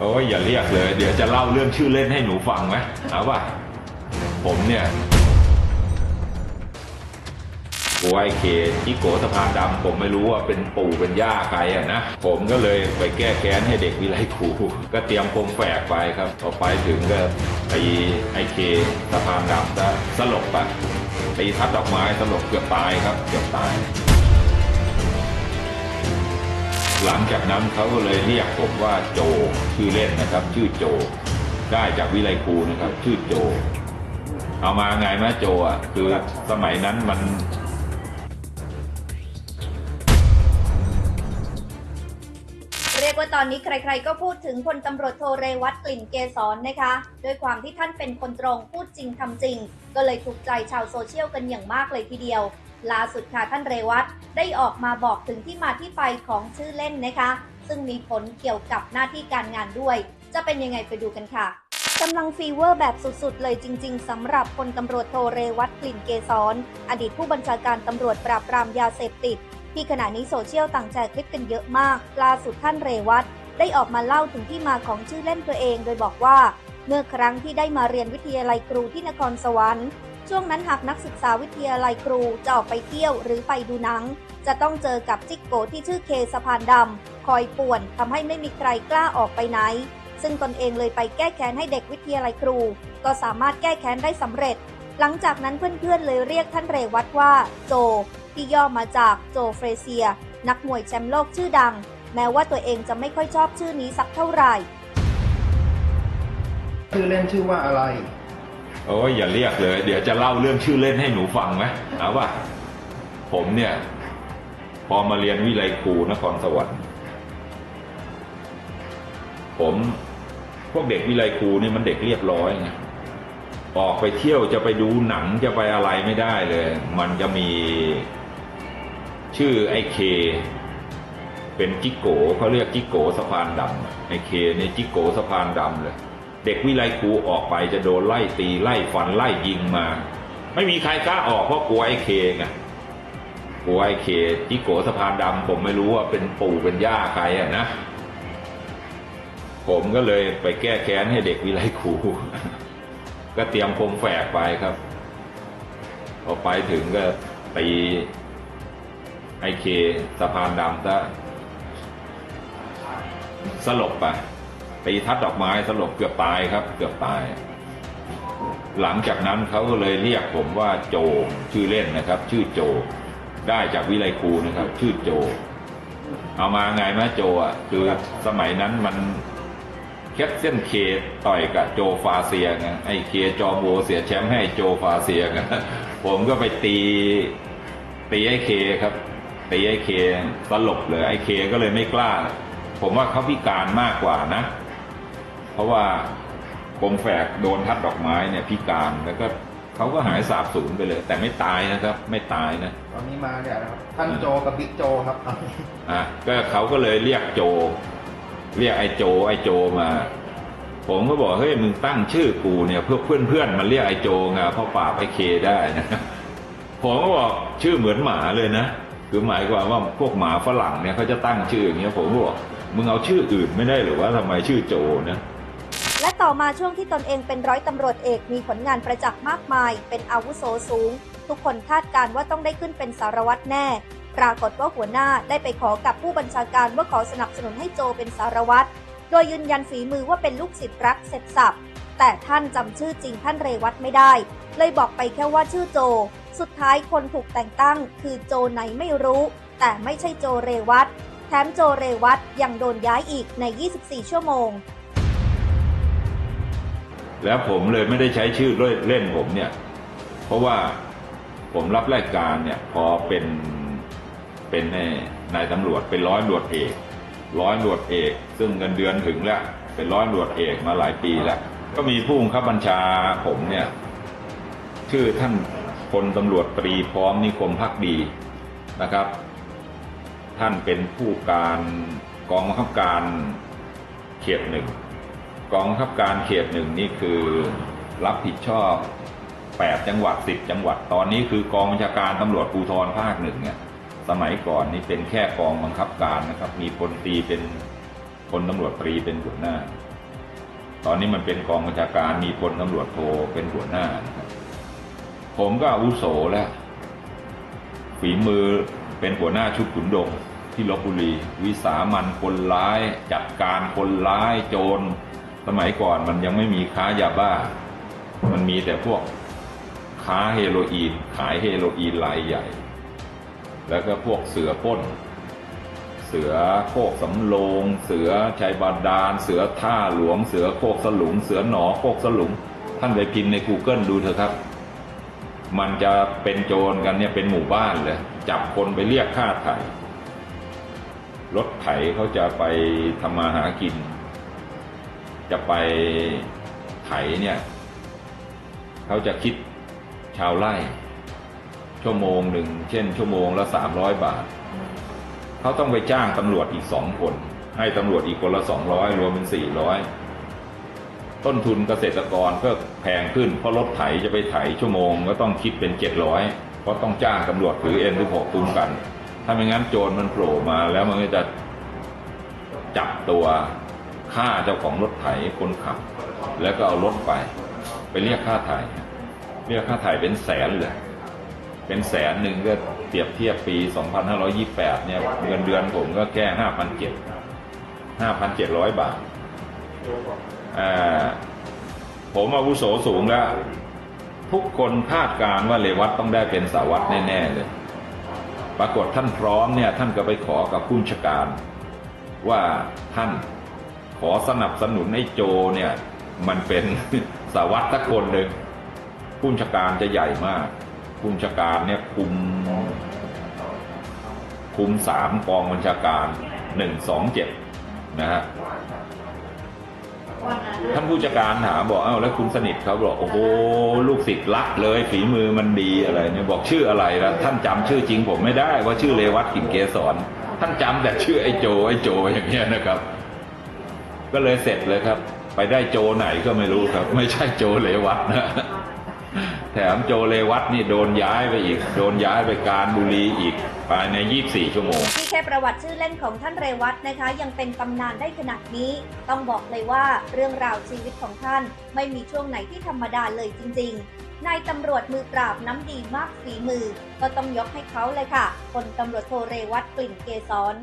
โอ้ยอย่าเรียกเลย เดี๋ยวจะเล่าเรื่องชื่อเล่นให้หนูฟังไหมเอาป่ะ ผมเนี่ยโอ้ยเคจิโกสะพานดำผมไม่รู้ว่าเป็นปู่เป็นย่าใครอะนะ ผมก็เลยไปแก้แค้นให้เด็กวิไลครูก็เตรียมคมแฝกไปครับพอไปถึงก็ตีไอเคสะพานดำซะสลบไปตีทัดดอกไม้สลบเกือบตายครับเกือบตาย หลังจากนั้นเขาก็เลยเรียกผมว่าโจชื่อเล่นนะครับ ชื่อโจ ได้จากวิไลครูนะครับ ชื่อโจ เอามาไงม่โจอะคือสมัยนั้นมันเรียกว่าตอนนี้ใครๆก็พูดถึงพลตำรวจโทเรวัตกลิ่นเกษรนะคะ ด้วยความที่ท่านเป็นคนตรงพูดจริงทำจริง ก็เลยถูกใจชาวโซเชียลกันอย่างมากเลยทีเดียว ล่าสุดค่ะท่านเรวัตได้ออกมาบอกถึงที่มาที่ไปของชื่อเล่นนะคะ ซึ่งมีผลเกี่ยวกับหน้าที่การงานด้วย จะเป็นยังไงไปดูกันค่ะกำลังฟีเวอร์แบบสุดๆ เลยจริง ๆสำหรับพลตำรวจโทเรวัตกลิ่นเกษรอดีตผู้บัญชาการตำรวจปราบปรามยาเสพติด ที่ขณะนี้โซเชียลต่างแชร์คลิปกันเยอะมาก ล่าสุดท่านเรวัตได้ออกมาเล่าถึงที่มาของชื่อเล่นตัวเอง โดยบอกว่า เมื่อครั้งที่ได้มาเรียนวิทยาลัยครูที่นครสวรรค์ ช่วงนั้นหากนักศึกษาวิทยาลัยครูจะออกไปเที่ยวหรือไปดูหนัง จะต้องเจอกับจิกโกที่ชื่อเคสะพานดำคอยป่วนทำให้ไม่มีใครกล้าออกไปไหน ซึ่งตนเองเลยไปแก้แค้นให้เด็กวิทยาลัยครู ก็สามารถแก้แค้นได้สำเร็จ หลังจากนั้นเพื่อนๆเลยเรียกท่านเรวัตว่า โจ ที่ย่อมาจากโจเฟรเซีย นักมวยแชมป์โลกชื่อดัง แม้ว่าตัวเองจะไม่ค่อยชอบชื่อนี้สักเท่าไหร่ชื่อเล่นชื่อว่าอะไร โอ้ยอย่าเรียกเลย เดี๋ยวจะเล่าเรื่องชื่อเล่นให้หนูฟังไหมเอาป่ะผมเนี่ย พอมาเรียนวิไลครูนครสวรรค์ผมพวกเด็กวิไลครูนี่มันเด็กเรียบร้อยไงออกไปเที่ยวจะไปดูหนังจะไปอะไรไม่ได้เลย มันจะมีชื่อไอ้เค เป็นจิกโกเขาเรียกจิกโกสะพานดำไอ้เคเนี่ยจิกโกสะพานดำเลย เด็กวิไลครูออกไปจะโดนไล่ตีไล่ฟันไล่ยิงมา ไม่มีใครกล้าออกเพราะกลัวไอ้เคไงกลัวไอ้เคจิกโกสะพานดำผมไม่รู้ว่าเป็นปู่เป็นย่าใครอะนะผมก็เลยไปแก้แค้นให้เด็กวิไลครูก็เตรียมคมแฝกไปครับพอไปถึงก็ตีไอเคสะพานดำซะสลบไป ตีทัดดอกไม้สลบเกือบตายครับ เกือบตาย หลังจากนั้นเขาก็เลยเรียกผมว่าโจชื่อเล่นนะครับ ชื่อโจ ได้จากวิไลครูนะครับ ชื่อโจ เอามาไงแม่โจอะคือสมัยนั้นมันแคปเซนเคต่อยกับโจฟาเซียไงไอ้เคจอมโบเสียแชมป์ให้โจฟาเซียไงผมก็ไปตีตีไอ้เคครับตีไอ้เคสลบเลยไอ้เคก็เลยไม่กล้า ผมว่าเขาพิการมากกว่านะ ราะว่าคมแฝกโดนทัดดอกไม้เนี่ยพิการแล้วก็เขาก็หายสาบสูญไปเลย แต่ไม่ตายนะครับ ไม่ตายนะตอนนี้มาเนี่ยนะครับท่านโจกับบิ๊กโจครับอะก็เขาก็เลยเรียกโจ เรียกไอ้โจ ไอ้โจมา ผมก็บอกเฮ้ยมึงตั้งชื่อกูเนี่ยเพื่อเพื่อนเพื่อนๆมันเรียกไอ้โจไงเพราะปราบไอ้เคได้นะผมก็บอกชื่อเหมือนหมาเลยนะคือหมายความว่าพวกหมาฝรั่งเนี่ยเขาจะตั้งชื่ออย่างเงี้ยผมก็บอกมึงเอาชื่ออื่นไม่ได้หรือว่าทำไมชื่อโจนะ และต่อมาช่วงที่ตนเองเป็นร้อยตำรวจเอกมีผลงานประจักษ์มากมาย เป็นอาวุโสสูง ทุกคนคาดการณ์ว่าต้องได้ขึ้นเป็นสารวัตรแน่ ปรากฏว่าหัวหน้าได้ไปขอกับผู้บัญชาการว่าขอสนับสนุนให้โจเป็นสารวัตรโดยยืนยันฝีมือว่าเป็นลูกศิษย์รักเสร็จสับแต่ท่านจำชื่อจริงท่านเรวัตไม่ได้ เลยบอกไปแค่ว่าชื่อโจ สุดท้ายคนถูกแต่งตั้ง คือโจไหนไม่รู้ แต่ไม่ใช่โจเรวัตแถมโจเรวัตยังโดนย้ายอีกใน 24 ชั่วโมง แล้วผมเลยไม่ได้ใช้ชื่อเล่นผมเนี่ย เพราะว่าผมรับรายการเนี่ยพอเป็นเป็นนายตำรวจเป็นร้อยตำรวจเอกร้อยตำรวจเอก ซึ่งเงินเดือนถึงแล้วเป็นร้อยตำรวจเอกมาหลายปีแล้วก็มีผู้บังคับบัญชาผมเนี่ย ชื่อท่านพลตำรวจตรีพร้อมนิคมพักดีนะครับ ท่านเป็นผู้การกองบังคับการเขตหนึ่ง กองบังคับการเขตหนึ่งนี่คือรับผิดชอบ 8 จังหวัด 10 จังหวัด ตอนนี้คือกองบัญชาการตำรวจภูธรภาคหนึ่งเนี่ย สมัยก่อนนี่เป็นแค่กองบังคับการนะครับ มีพลตีเป็นพลตำรวจตรีเป็นหัวหน้า ตอนนี้มันเป็นกองบัญชาการมีพลตำรวจโทเป็นหัวหน้านะครับผมก็อาวุโสแล้ว ฝีมือเป็นหัวหน้าชุดขุนดงที่ลบบุรี วิสามันคนร้าย จัดการคนร้ายโจร มัยก่อนมันยังไม่มีค้ายาบ้า มันมีแต่พวกค้าเฮโรอีน ขายเฮโรอีนรายใหญ่ แล้วก็พวกเสือป้น เสือโคกสำโรงเสือชัยบาดาล เสือท่าหลวง เสือโคกสลุง เสือหนอโคกสลุง ท่านไปพิมพ์ใน Google ดูเถอะครับ มันจะเป็นโจรกันเนี่ยเป็นหมู่บ้านเลย จับคนไปเรียกค่าไถ่รถไถเขาจะไปทำมาหากิน จะไปไถเนี่ย เขาจะคิดชาวไร่ชั่วโมงหนึ่งเช่น ชั่วโมงละสามร้อยบาท เขาต้องไปจ้างตำรวจอีกสองคน ให้ตำรวจอีกคนละสองร้อยรวมเป็นสี่ร้อยต้นทุนเกษตรกรก็แพงขึ้น เพราะรถไถจะไปไถชั่วโมงก็ต้องคิดเป็นเจ็ดร้อยเพราะต้องจ้างตำรวจถือเอ็นหรือหกตุ้มกัน ถ้าไม่งั้นโจรมันโผล่มาแล้วมันก็จะจับตัว ฆ่าเจ้าของรถไถคนขับ แล้วก็เอารถไป ไปเรียกค่าไถ่เรียกค่าไถ่เป็นแสนเลย เป็นแสนหนึ่งก็เปรียบเทียบปี 2528 เนี่ยเงินเดือนผมก็แค่5,700 5,700 บาทอ่าผมอาวุโสสูงแล้ว ทุกคนคาดการณ์ว่าเลวัตต้องได้เป็นสาวัตแน่ ๆ เลย ปรากฏท่านพร้อมเนี่ย ท่านก็ไปขอกับผู้บัญชาการว่าท่าน ขอสนับสนุนให้โจเนี่ยมันเป็นสาวัตรสักคนหนึ่งผู้บัญชาการจะใหญ่มากผู้บัญชาการเนี่ยคุม คุมสามกองบัญชาการหนึ่งสองเจ็ดนะฮะท่านผู้จัดการถามบอกเอ้าแล้วคุณสนิทเขาบอกโอ้โหลูกศิษย์รักเลยฝีมือมันดีอะไรเนี่ยบอกชื่ออะไรล้วท่านจำชื่อจริงผมไม่ได้ว่าชื่อเลวัตกิ่งเกสรท่านจำแต่ชื่อไอ้โจไอ้โจอย่างเงี้ยนะครับ ก็เลยเสร็จเลยครับ ไปได้โจไหนก็ไม่รู้ครับ ไม่ใช่โจเลวัตนะแถมโจเลวัตนี่โดนย้ายไปอีก โดนย้ายไปการบุรีอีกภายใน 24 ชั่วโมงที่แค่ประวัติชื่อเล่นของท่านเรวัตนะคะ ยังเป็นตำนานได้ขนาดนี้ ต้องบอกเลยว่าเรื่องราวชีวิตของท่านไม่มีช่วงไหนที่ธรรมดาเลยจริง ๆ นายตำรวจมือปราบน้ำดีมากฝีมือ ก็ต้องยกให้เขาเลยค่ะพลตำรวจโทเรวัตกลิ่นเกษร